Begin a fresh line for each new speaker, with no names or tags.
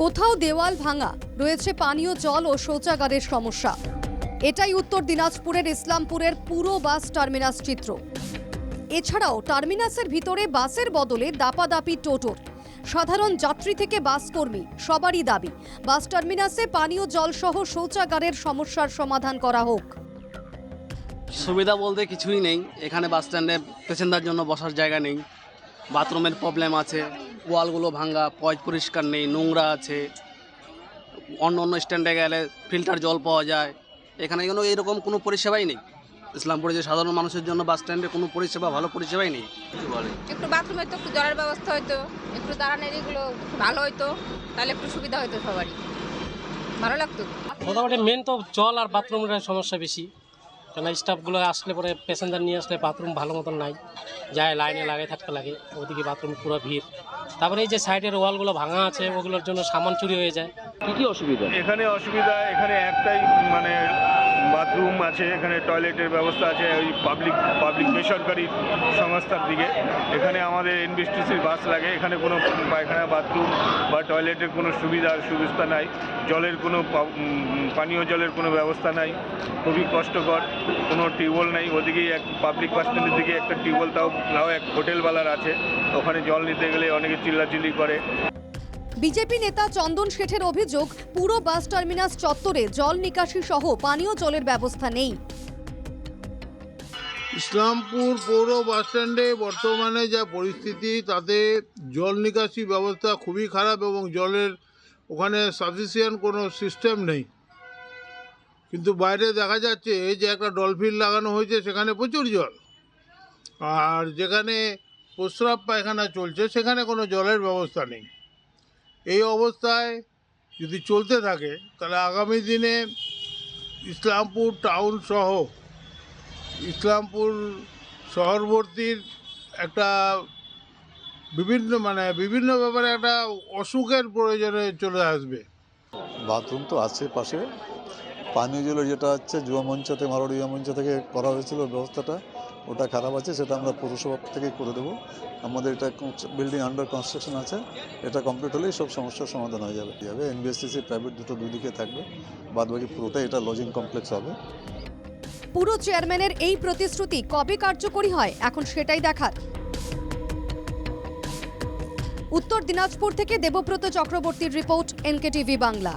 কোথাও দেওয়াল ভাঙা, রয়েছে পানীয় জল ও শৌচাগারের সমস্যা। এটাই উত্তর দিনাজপুরের ইসলামপুরের পুরো বাস টার্মিনাস চিত্র। এছাড়াও টার্মিনাসের ভিতরে বাসের বদলে দাপাদাপি টোটোর সাধারণ যাত্রী থেকে বাস কর্মী, সবারই দাবি, বাস টার্মিনাসে পানীয় জল সহ শৌচাগারের সমস্যার সমাধান করা হোক।
সুবিধা বলতে কিছুই নেই। এখানে বাস স্ট্যান্ডে প্যাসেঞ্জার জন্য বসার জায়গা নেই। বাথরুমের প্রবলেম আছে। ওয়ালগুলো ভাঙা পয় পরিষ্কার নেই নোংরা আছে। অন্য অন্য স্ট্যান্ডে গেলে ফিল্টার জল পাওয়া যায়। এখানে কোনো এরকম কোনো পরিষেবাই নেই। ইসলামপুরে যে সাধারণ মানুষের জন্য বাস স্ট্যান্ডে কোনো পরিষেবা ভালো পরিষেবাই নেই।
একটু বাথরুমের তো একটু জলের ব্যবস্থা হতো একটু দাঁড়ানোর এগুলো ভালো হতো তাহলে একটু সুবিধা হতো সবারই। ভালো লাগতো?
মোটামুটি মেন তো জল আর বাথরুমের সমস্যা বেশি। কেন স্টাফগুলো আসলে পরে প্যাসেঞ্জার নিয়ে আসলে বাথরুম ভালো মতন নাই। যায় লাইনে লাগে থাকতে লাগে ওদিকে বাথরুম পুরো ভিড়। তারপরে এই যে সাইডের ওয়ালগুলো ভাঙা আছে ওগুলোর জন্য সামান চুরি হয়ে যায়।
কী কী অসুবিধা?
এখানে অসুবিধা এখানে একটাই মানে বাথরুম আছে, এখানে টয়লেটের ব্যবস্থা আছে, ওই পাবলিক পাবলিক বেসরকারি সংস্থার দিকে। এখানে আমাদের এনবিএসটিসির বাস লাগে, এখানে কোনো পায়খানা, বাথরুম বা টয়লেটের কোনো সুবিধা সুবিধা নাই। জলের কোনো পানীয় জলের কোনো ব্যবস্থা নাই, খুবই কষ্টকর, কোনো টিউবওয়েল নেই। ওদিকেই এক পাবলিক বাস স্ট্যান্ডের দিকে একটা টিউবওয়েল, তাও তাও এক হোটেলওয়ালার আছে। ওখানে জল নিতে গেলে অনেকে চিল্লাচিল্লি করে।
বিজেপি নেতা চন্দন শেঠের অভিযোগ, পুরো বাস টার্মিনাস চত্বরে জল নিকাশি সহ পানীয় জলের ব্যবস্থা নেই।
ইসলামপুর পৌর বাসস্ট্যান্ডে বর্তমানে যা পরিস্থিতি, তাতে জল নিকাশি ব্যবস্থা খুবই খারাপ এবং জলের ওখানে সাফিসিয়েন্ট কোনো সিস্টেম নেই। কিন্তু বাইরে দেখা যাচ্ছে যে একটা ডলফিন লাগানো হয়েছে, সেখানে প্রচুর জল। আর যেখানে প্রস্রাব পায়খানা চলছে, সেখানে কোনো জলের ব্যবস্থা নেই। এই অবস্থায় যদি চলতে থাকে, তাহলে আগামী দিনে ইসলামপুর টাউন সহ, ইসলামপুর শহরবর্তীর একটা বিভিন্ন মানে বিভিন্ন ব্যাপারে একটা অসুখের প্রয়োজনে চলে আসবে।
বাথরুম তো আছে পাশে। পানীয় জলের যেটা হচ্ছে যুব মঞ্চ থেকে মারোড়ি মঞ্চ থেকে করা হয়েছিল ব্যবস্থাটা। ওটা খারাপ আছে, সেটা আমরা পৌরসভা থেকে করে দেবো। আমাদের এটা বিল্ডিং আন্ডার কনস্ট্রাকশন আছে, এটা কমপ্লিট হলেই সব সমস্যার সমাধান হয়ে যাবে। যাবে এনবিএসটিসি প্রাইভেট দুটো দুই দিকে থাকবে বাদ বাকি পুরোটাই এটা লজিং কমপ্লেক্স হবে।
পুরো চেয়ারম্যানের এই প্রতিশ্রুতি কবে কার্যকরী হয়, এখন সেটাই দেখার। উত্তর দিনাজপুর থেকে দেবব্রত চক্রবর্তীর রিপোর্ট এনকেটিভি বাংলা।